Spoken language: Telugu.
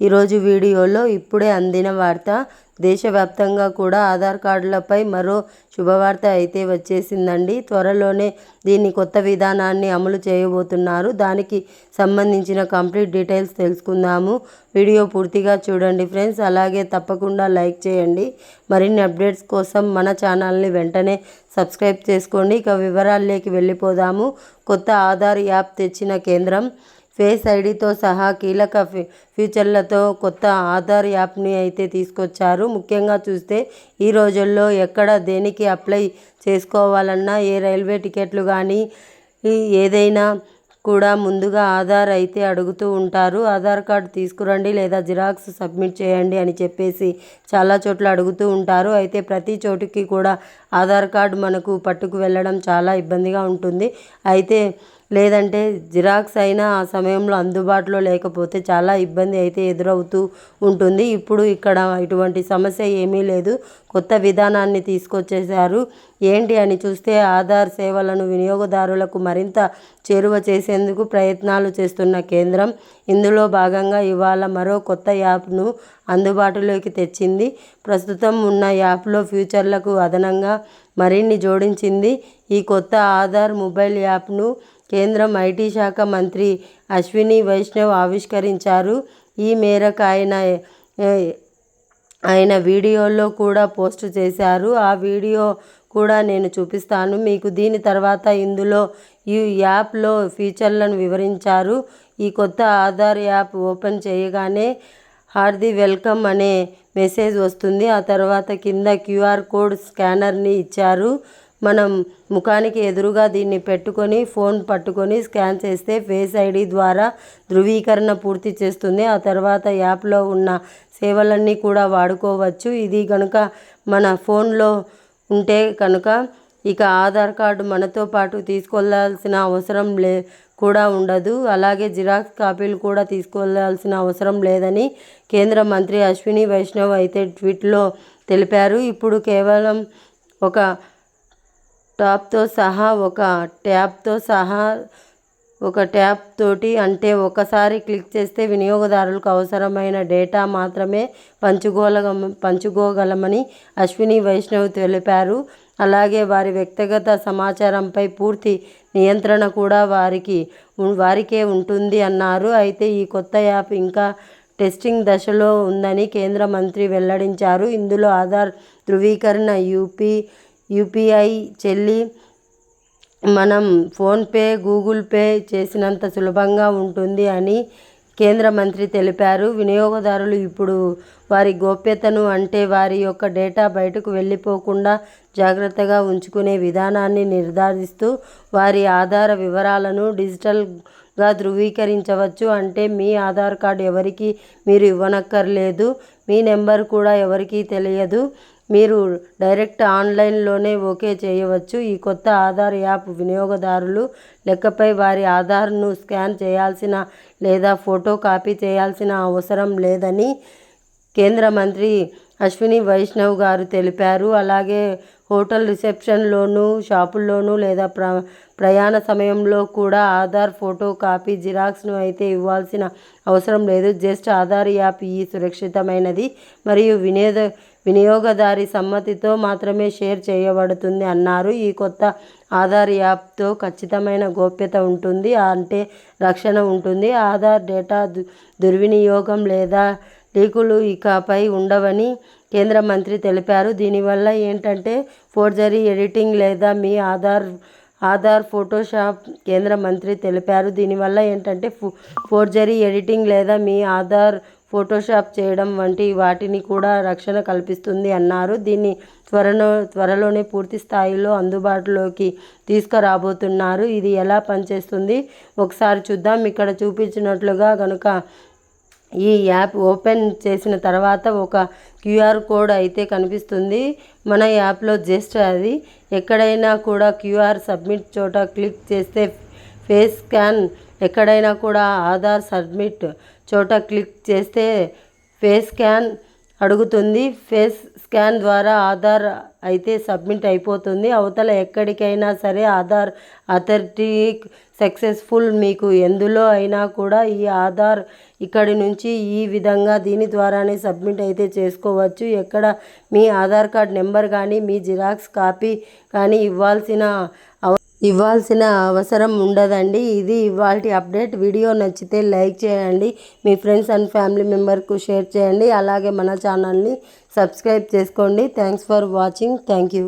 ఈరోజు వీడియోలో ఇప్పుడే అందిన వార్త దేశవ్యాప్తంగా కూడా ఆధార్ కార్డులపై మరో శుభవార్త అయితే వచ్చేసిందండి. త్వరలోనే దీన్ని కొత్త విధానాన్ని అమలు చేయబోతున్నారు. దానికి సంబంధించిన కంప్లీట్ డీటెయిల్స్ తెలుసుకుందాము. వీడియో పూర్తిగా చూడండి ఫ్రెండ్స్. అలాగే తప్పకుండా లైక్ చేయండి. మరిన్ని అప్డేట్స్ కోసం మన ఛానల్ని వెంటనే సబ్స్క్రైబ్ చేసుకోండి. ఇక వివరాల్లోకి వెళ్ళిపోదాము. కొత్త ఆధార్ యాప్ తెచ్చిన కేంద్రం ఫేస్ ఐడితో సహా కీలక ఫీచర్లతో కొత్త ఆధార్ యాప్ని అయితే తీసుకొచ్చారు. ముఖ్యంగా చూస్తే ఈ రోజుల్లో ఎక్కడ దేనికి అప్లై చేసుకోవాలన్నా ఏ రైల్వే టికెట్లు కానీ ఏదైనా కూడా ముందుగా ఆధార్ అయితే అడుగుతూ ఉంటారు. ఆధార్ కార్డు తీసుకురండి లేదా జిరాక్స్ సబ్మిట్ చేయండి అని చెప్పేసి చాలా చోట్ల అడుగుతూ ఉంటారు. అయితే ప్రతి చోటుకి కూడా ఆధార్ కార్డు మనకు పట్టుకు వెళ్ళడం చాలా ఇబ్బందిగా ఉంటుంది. అయితే లేదంటే జిరాక్స్ అయినా ఆ సమయంలో అందుబాటులో లేకపోతే చాలా ఇబ్బంది అయితే ఎదురవుతూ ఉంటుంది. ఇప్పుడు ఇక్కడ ఇటువంటి సమస్య ఏమీ లేదు. కొత్త విధానాన్ని తీసుకొచ్చేశారు. ఏంటి అని చూస్తే ఆధార్ సేవలను వినియోగదారులకు మరింత చేరువ చేసేందుకు ప్రయత్నాలు చేస్తున్న కేంద్రం ఇందులో భాగంగా ఇవాళ మరో కొత్త యాప్ను అందుబాటులోకి తెచ్చింది. ప్రస్తుతం ఉన్న యాప్లో ఫ్యూచర్లకు అదనంగా మరిన్ని జోడించింది. ఈ కొత్త ఆధార్ మొబైల్ యాప్ను కేంద్రం ఐటీ శాఖ మంత్రి అశ్విని వైష్ణవ్ ఆవిష్కరించారు. ఈ మేరకు ఆయన ఆయన వీడియోలో కూడా పోస్ట్ చేశారు. ఆ వీడియో కూడా నేను చూపిస్తాను. మీకు దీని తర్వాత ఇందులో ఈ యాప్లో ఫీచర్లను వివరించారు. ఈ కొత్త ఆధార్ యాప్ ఓపెన్ చేయగానే హార్ది వెల్కమ్ అనే మెసేజ్ వస్తుంది. ఆ తర్వాత కింద క్యూఆర్ కోడ్ స్కానర్ని ఇచ్చారు. మనం ముఖానికి ఎదురుగా దీన్ని పెట్టుకొని ఫోన్ పట్టుకొని స్కాన్ చేస్తే ఫేస్ ఐడి ద్వారా ధృవీకరణ పూర్తి చేస్తుంది. ఆ తర్వాత యాప్లో ఉన్న సేవలన్నీ కూడా వాడుకోవచ్చు. ఇది కనుక మన ఫోన్లో ఉంటే కనుక ఇక ఆధార్ కార్డు మనతో పాటు తీసుకెళ్ళాల్సిన అవసరం లే కూడా ఉండదు. అలాగే జిరాక్స్ కాపీలు కూడా తీసుకెళ్ళాల్సిన అవసరం లేదని కేంద్ర మంత్రి అశ్విని వైష్ణవ్ అయితే ట్వీట్లో తెలిపారు. ఇప్పుడు కేవలం ఒక టాప్తో సహా ఒక ట్యాబ్తో సహా ఒక ట్యాప్ తోటి అంటే ఒకసారి క్లిక్ చేస్తే వినియోగదారులకు అవసరమైన డేటా మాత్రమే పంచుకోగల పంచుకోగలమని అశ్విని వైష్ణవ్ తెలిపారు. అలాగే వారి వ్యక్తిగత సమాచారంపై పూర్తి నియంత్రణ కూడా వారికి వారికే ఉంటుంది అన్నారు. అయితే ఈ కొత్త యాప్ ఇంకా టెస్టింగ్ దశలో ఉందని కేంద్ర మంత్రి వెల్లడించారు. ఇందులో ఆధార్ ధృవీకరణ యూపీ యూపీఐ చెల్లి మనం ఫోన్పే గూగుల్ పే చేసినంత సులభంగా ఉంటుంది అని కేంద్ర మంత్రి తెలిపారు. వినియోగదారులు ఇప్పుడు వారి గోప్యతను అంటే వారి యొక్క డేటా బయటకు వెళ్ళిపోకుండా జాగ్రత్తగా ఉంచుకునే విధానాన్ని నిర్ధారిస్తూ వారి ఆధార వివరాలను డిజిటల్గా ధృవీకరించవచ్చు. అంటే మీ ఆధార్ కార్డు ఎవరికి మీరు ఇవ్వనక్కర్లేదు. మీ నెంబర్ కూడా ఎవరికీ తెలియదు. మీరు డైరెక్ట్ ఆన్లైన్లోనే ఓకే చేయవచ్చు. ఈ కొత్త ఆధార్ యాప్ వినియోగదారులు లెక్కపై వారి ఆధార్ను స్కాన్ చేయాల్సిన లేదా ఫోటో కాపీ చేయాల్సిన అవసరం లేదని కేంద్ర మంత్రి అశ్విని వైష్ణవ్ గారు తెలిపారు. అలాగే హోటల్ రిసెప్షన్లోనూ షాపుల్లోనూ లేదా ప్ర ప్రయాణ సమయంలో కూడా ఆధార్ ఫోటో కాపీ జిరాక్స్ను అయితే ఇవ్వాల్సిన అవసరం లేదు. జస్ట్ ఆధార్ యాప్ ఈ సురక్షితమైనది మరియు వినియోగ వినియోగదారి సమ్మతితో మాత్రమే షేర్ చేయబడుతుంది అన్నారు. ఈ కొత్త ఆధార్ యాప్తో ఖచ్చితమైన గోప్యత ఉంటుంది అంటే రక్షణ ఉంటుంది. ఆధార్ డేటా దుర్వినియోగం లేదా లీకులు ఇకపై ఉండవని కేంద్ర మంత్రి తెలిపారు. దీనివల్ల ఏంటంటే ఫోర్జరీ ఎడిటింగ్ లేదా మీ ఆధార్ ఆధార్ ఫోటోషాప్ కేంద్ర మంత్రి తెలిపారు. దీనివల్ల ఏంటంటే ఫోర్జరీ ఎడిటింగ్ లేదా మీ ఆధార్ ఫోటోషాప్ చేయడం వంటి వాటిని కూడా రక్షణ కల్పిస్తుంది అన్నారు. దీన్ని త్వరలో త్వరలోనే పూర్తి స్థాయిలో అందుబాటులోకి తీసుకురాబోతున్నారు. ఇది ఎలా పనిచేస్తుంది? ఒకసారి చూద్దాం. ఇక్కడ చూపించినట్లుగా కనుక ఈ యాప్ ఓపెన్ చేసిన తర్వాత ఒక క్యూఆర్ కోడ్ అయితే కనిపిస్తుంది. మన యాప్లో జస్ట్ అది. ఎక్కడైనా కూడా క్యూఆర్ సబ్మిట్ చోట క్లిక్ చేస్తే ఫేస్ స్కాన్. ఎక్కడైనా కూడా ఆధార్ సబ్మిట్ చోట క్లిక్ చేస్తే ఫేస్ స్కాన్. అడుగుతుంది. ఫేస్ స్కాన్ ద్వారా ఆధార్ అయితే సబ్మిట్ అయిపోతుంది. అవతల ఎక్కడికైనా సరే ఆధార్ అథారిటీ సక్సెస్ఫుల్ మీకు ఎందులో అయినా కూడా ఈ ఆధార్ ఇక్కడి నుంచి ఈ విధంగా దీని ద్వారానే సబ్మిట్ అయితే చేసుకోవచ్చు. ఎక్కడ మీ ఆధార్ కార్డ్ నెంబర్ కానీ మీ జిరాక్స్ కాపీ కానీ ఇవ్వాల్సిన అవ ఇవ్వాల్సిన అవసరం ఉండదండి. ఇది ఇవాళ అప్డేట్. వీడియో నచ్చితే లైక్ చేయండి. మీ ఫ్రెండ్స్ అండ్ ఫ్యామిలీ మెంబర్కు షేర్ చేయండి. అలాగే మన ఛానల్ని సబ్స్క్రైబ్ చేసుకోండి. Thanks for watching. Thank you.